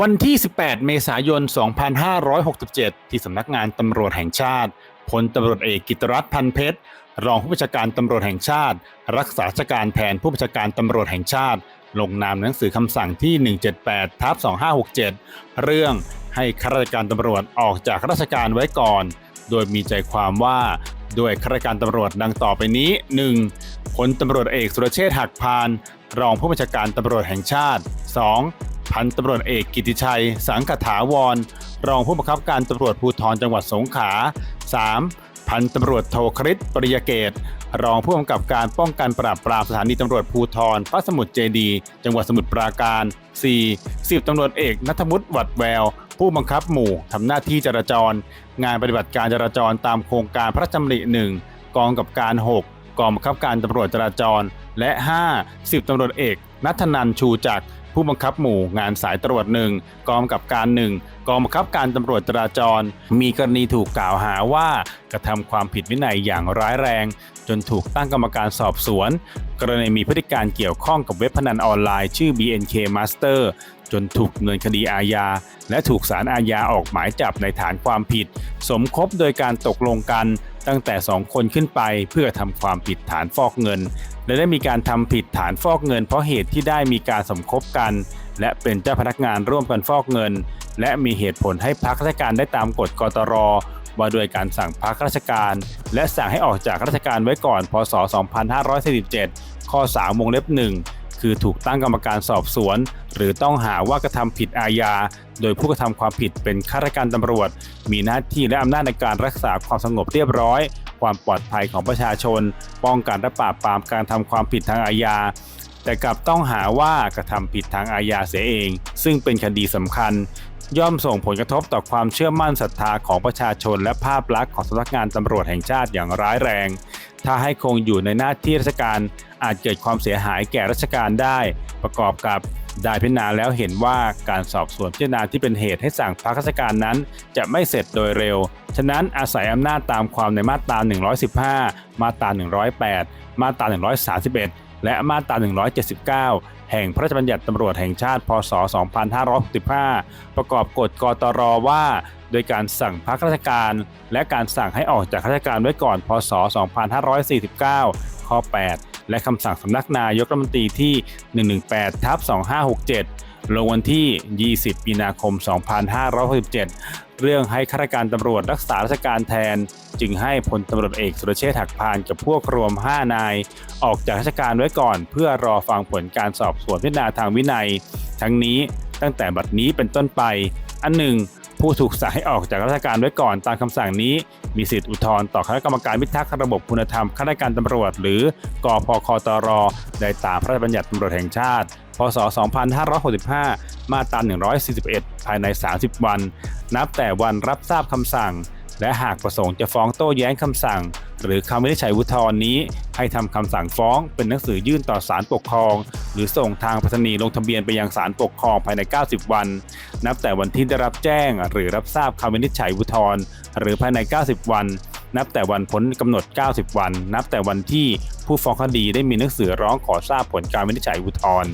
วันที่ 18 เมษายน 2567 ที่สำนักงานตำรวจแห่งชาติ พลตำรวจเอกกิตรัตน์พันเพชร รองผู้บัญชาการตำรวจแห่งชาติ รักษาราชการแทนผู้บัญชาการตำรวจแห่งชาติ ลงนามหนังสือคำสั่งที่ 178ทับ2567 เรื่องให้ข้าราชการตำรวจออกจากราชการไว้ก่อน โดยมีใจความว่าด้วยข้าราชการตำรวจดังต่อไปนี้ 1. พลตำรวจเอกสุรเชษฐ์หักพาน รองผู้บัญชาการตำรวจแห่งชาติ 2. พันตำรวจเอกกิติชัย สังกถาวร รองผู้บังคับการตำรวจภูธรจังหวัดสงขลา 3. พันตำรวจโทคริสปริยเกต รองผู้กำกับการป้องกันปราบปรามสถานีตำรวจภูธรพระสมุทรเจดี จังหวัดสมุทรปราการ 4. สิบตำรวจเอกนัทวุฒิวัดแวว ผู้บังคับหมู่ทำหน้าที่จราจร งานปฏิบัติการจราจรตามโครงการพระราชดำริหนึ่งกองกับการ 6กองบังคับการตำรวจจราจร และ 5. สิบตำรวจเอก นัทนันชูจักร ผู้บังคับหมู่งานสายตรวจหนึ่งกองกำกับการหนึ่งกองบังคับการตำรวจจราจร มีกรณีถูกกล่าวหาว่า กระทำความผิดวินัยอย่างร้ายแรง จนถูกตั้งกรรมการสอบสวน กรณีมีพฤติการเกี่ยวข้องกับเว็บพนันออนไลน์ชื่อ BNK Master จนถูกดำเนินคดีอาญา และถูกศาลอาญาออกหมายจับในฐานความผิด สมคบโดยการตกลงกันตั้งแต่ 2 คนขึ้นไปเพื่อทำความผิดฐานฟอกเงิน และได้มีการทำผิดฐานฟอกเงิน เพราะเหตุที่ได้มีการสมคบกัน และเป็นเจ้าพนักงานร่วมกันฟอกเงิน และมีเหตุผลให้พักราชการได้ตามกฎกตร ว่าด้วยการสั่งพักราชการ และสั่งให้ออกจากราชการไว้ก่อน พศ 2547 ข้อ 3 วงเล็บ 1 คือถูกตั้งกรรมการสอบสวน หรือต้องหาว่ากระทำผิดอาญา โดยผู้กระทำความผิดเป็นข้าราชการตำรวจ มีหน้าที่และอำนาจในการรักษาความสงบเรียบร้อย ความปลอดภัยของประชาชน ป้องกันและปราบปรามการทำความผิดทางอาญาแต่กลับต้องหาว่ากระทำผิดทางอาญาเสียเอง ซึ่งเป็นคดีสำคัญ ย่อมส่งผลกระทบต่อความเชื่อมั่นศรัทธาของประชาชน และภาพลักษณ์ของสำนักงานตำรวจแห่งชาติอย่างร้ายแรง ถ้าให้คงอยู่ในหน้าที่ราชการอาจเกิดความเสียหายแก่ราชการได้ ประกอบกับ ได้พิจารณาแล้วเห็นว่าการสอบสวนพิจารณาที่เป็นเหตุให้สั่งพักราชการนั้น จะไม่เสร็จโดยเร็ว ฉะนั้นอาศัยอำนาจตามความในมาตรา 115 มาตรา 108 มาตรา 131 และมาตรา 179 แห่งพระราชบัญญัติตำรวจแห่งชาติ พศ 2565 ประกอบกฎกตรว่า โดยการสั่งพักราชการ และการสั่งให้ออกจากราชการไว้ก่อน พศ 2549 ข้อ 8 และคำสั่งสำนักนายกรัฐมนตรีที่ 118ทับ2567 ลงวันที่ 20 มีนาคม 2567 เรื่องให้ข้าราชการตำรวจรักษาราชการแทน จึงให้พลตำรวจเอกสุรเชษฐ์หักพานกับพวกรวม 5 นาย ออกจากราชการไว้ก่อน เพื่อรอฟังผลการสอบสวนพิจารณาทางวินัย ทั้งนี้ตั้งแต่บัดนี้เป็นต้นไป อันหนึ่ง ผู้ถูกสั่งให้ออกจากราชการไว้ก่อนตามคำสั่งนี้ มีสิทธิอุทธรณ์ต่อคณะกรรมการพิทักษ์ระบบคุณธรรมข้าราชการตำรวจ หรือกพคตรได้ตามพระราชบัญญัติตำรวจแห่งชาติ พศ 2565 มาตรา 141 ภายใน 30 วัน นับแต่วันรับทราบคำสั่ง และหากประสงค์จะฟ้องโต้แย้งคำสั่ง หรือคำวินิจฉัยอุทธรณ์นี้ ให้ทำคำสั่งฟ้องเป็นหนังสือยื่นต่อศาลปกครอง หรือส่งทางไปรษณีย์ลงทะเบียนไปยังศาลปกครองภายใน 90 วัน นับแต่วันที่ได้รับแจ้ง หรือรับทราบคำวินิจฉัยอุทธรณ์หรือภายใน 90 วัน นับแต่วันพ้นกำหนด 90 วัน นับแต่วันที่ผู้ฟ้องคดีได้มีหนังสือร้องขอทราบผลการวินิจฉัยอุทธรณ์